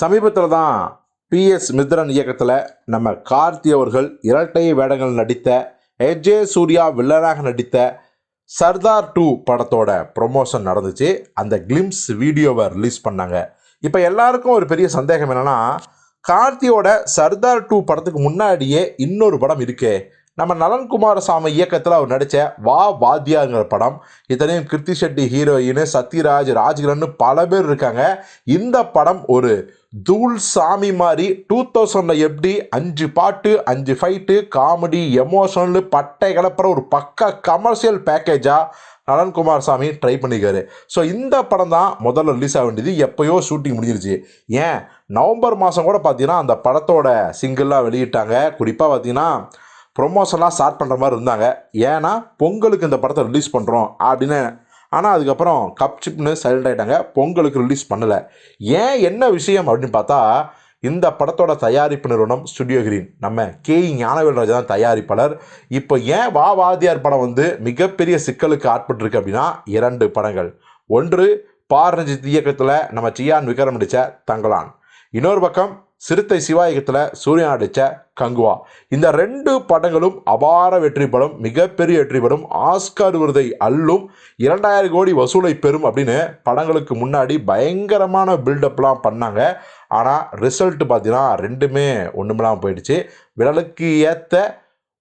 சமீபத்தில் தான் பிஎஸ் மித்ரன் இயக்கத்தில் நம்ம கார்த்தி அவர்கள் இரட்டை வேடங்கள் நடித்த எஜே சூர்யா வில்லனாக நடித்த சர்தார் டூ படத்தோட ப்ரொமோஷன் நடந்துச்சு. அந்த கிளிம்ஸ் வீடியோவை ரிலீஸ் பண்ணாங்க. இப்போ எல்லாருக்கும் ஒரு பெரிய சந்தேகம் என்னென்னா கார்த்தியோட சர்தார் டூ படத்துக்கு முன்னாடியே இன்னொரு படம் இருக்கே. நம்ம நலன் குமாரசாமி இயக்கத்தில் அவர் நடித்த வா வாத்தியாங்கிற படம் இத்தனையும் கிருத்தி ஷெட்டி ஹீரோயின் சத்யராஜ் ராஜ்கிரன் பல பேர் இருக்காங்க. இந்த படம் ஒரு தூள் சாமி மாதிரி டூ தௌசண்டில் எப்படி அஞ்சு பாட்டு அஞ்சு ஃபைட்டு காமெடி எமோஷனல் பட்டை கலப்புற ஒரு பக்கா கமர்ஷியல் பேக்கேஜாக நலன்குமார் சாமி ட்ரை பண்ணிக்காரு ஸோ இந்த படம் தான் முதல்ல ரிலீஸ் ஆக வேண்டியது. எப்போயோ ஷூட்டிங் முடிஞ்சிருச்சு. ஏன்? நவம்பர் மாதம் கூட பார்த்தீங்கன்னா அந்த படத்தோட சிங்கிளாக வெளியிட்டாங்க. குறிப்பாக பார்த்தீங்கன்னா ப்ரொமோஷன்லாம் ஸ்டார்ட் பண்ணுற மாதிரி இருந்தாங்க. ஏன்னா பொங்கலுக்கு இந்த படத்தை ரிலீஸ் பண்ணுறோம் அப்படின்னு. ஆனால் அதுக்கப்புறம் கப் சிப்னு சைலண்ட் ஆகிட்டாங்க பொங்கலுக்கு ரிலீஸ் பண்ணலை. ஏன் என்ன விஷயம் அப்படின்னு பார்த்தா இந்த படத்தோட தயாரிப்பு நிறுவனம் ஸ்டுடியோ கிரீன் நம்ம கே ஞானவேல் ராஜா தான் தயாரிப்பாளர். இப்போ ஏன் வா வாதியார் படம் வந்து மிகப்பெரிய சிக்கலுக்கு ஆட்பட்டிருக்கு அப்படின்னா இரண்டு படங்கள். ஒன்று பாரஞ்சித் இயக்கத்தில் நம்ம சியான் விக்ரம் நடித்த தங்கலான். இன்னொரு பக்கம் சிறுத்தை சிவாயகத்தில் சூர்யா நடித்த கங்குவா. இந்த ரெண்டு படங்களும் அபார வெற்றி படம் மிகப்பெரிய வெற்றி படம். ஆஸ்கார் விருதை அள்ளும் இரண்டாயிரம் கோடி வசூலை பெறும் அப்படின்னு படங்களுக்கு முன்னாடி பயங்கரமான பில்டப்லாம் பண்ணாங்க. ஆனால் ரிசல்ட் பார்த்தீங்கன்னா ரெண்டுமே ஒன்றுமெல்லாம் போயிடுச்சு. விரலுக்கு ஏற்ற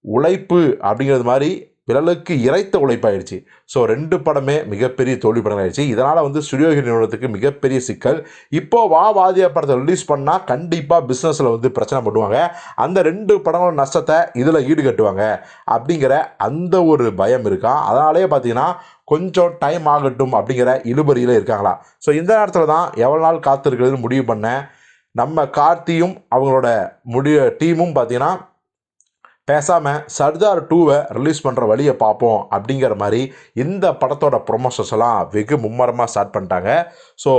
உழைப்பு அப்படிங்கிறது மாதிரி விரலுக்கு இறைத்த உழைப்பாயிடுச்சு. ஸோ ரெண்டு படமே மிகப்பெரிய தோல்வி படம் ஆயிடுச்சு இதனால் வந்து ஸ்டுடியோ நிறுவனத்துக்கு மிகப்பெரிய சிக்கல். இப்போது வா வாதியா படத்தை ரிலீஸ் பண்ணால் கண்டிப்பாக பிஸ்னஸில் வந்து பிரச்சனை பண்ணுவாங்க. அந்த ரெண்டு படங்களோட நஷ்டத்தை இதில் ஈடுகட்டுவாங்க. அப்படிங்கிற அந்த ஒரு பயம் இருக்கா? அதனாலே பார்த்தீங்கன்னா கொஞ்சம் டைம் ஆகட்டும் அப்படிங்கிற இழுபறியில் இருக்காங்களா? ஸோ இந்த நேரத்தில் தான் எவ்வளோ நாள் காத்திருக்கிறதுன்னு முடிவு பண்ண நம்ம கார்த்தியும் அவங்களோட முடிய டீமும் பார்த்தீங்கன்னா பேசாமல் சர்தார் டூவை ரிலீஸ் பண்ணுற வழியை பார்ப்போம் அப்படிங்கிற மாதிரி இந்த படத்தோட ப்ரொமோஷன்ஸ் எல்லாம் வெகு மும்மரமாக ஸ்டார்ட் பண்ணிட்டாங்க. ஸோ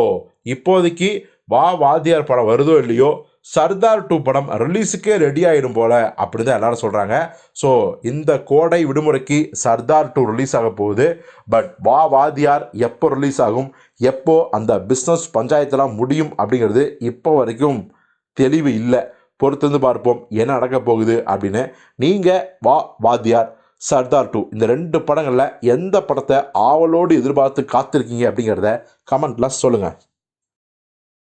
இப்போதைக்கு வா வாத்தியார் படம் வருதோ இல்லையோ சர்தார் டூ படம் ரிலீஸுக்கே ரெடி ஆகிடும் போல் அப்படி தான் எல்லோரும் சொல்கிறாங்க ஸோ இந்த கோடை விடுமுறைக்கு சர்தார் டூ ரிலீஸ் ஆக போகுது. பட் வா வாதியார் எப்போ ரிலீஸ் ஆகும் எப்போ அந்த பிஸ்னஸ் பஞ்சாயத்தெல்லாம் முடியும் அப்படிங்கிறது இப்போ வரைக்கும் தெளிவு இல்லை. பொறுத்திருந்து பார்ப்போம் என்ன நடக்க போகுது அப்படின்னு. நீங்கள் வா வாத்தியார் சர்தார் டூ. இந்த ரெண்டு படங்களில் எந்த படத்தை ஆவலோடு எதிர்பார்த்து காத்திருக்கீங்க அப்படிங்கிறத கமெண்ட்லாம் சொல்லுங்கள்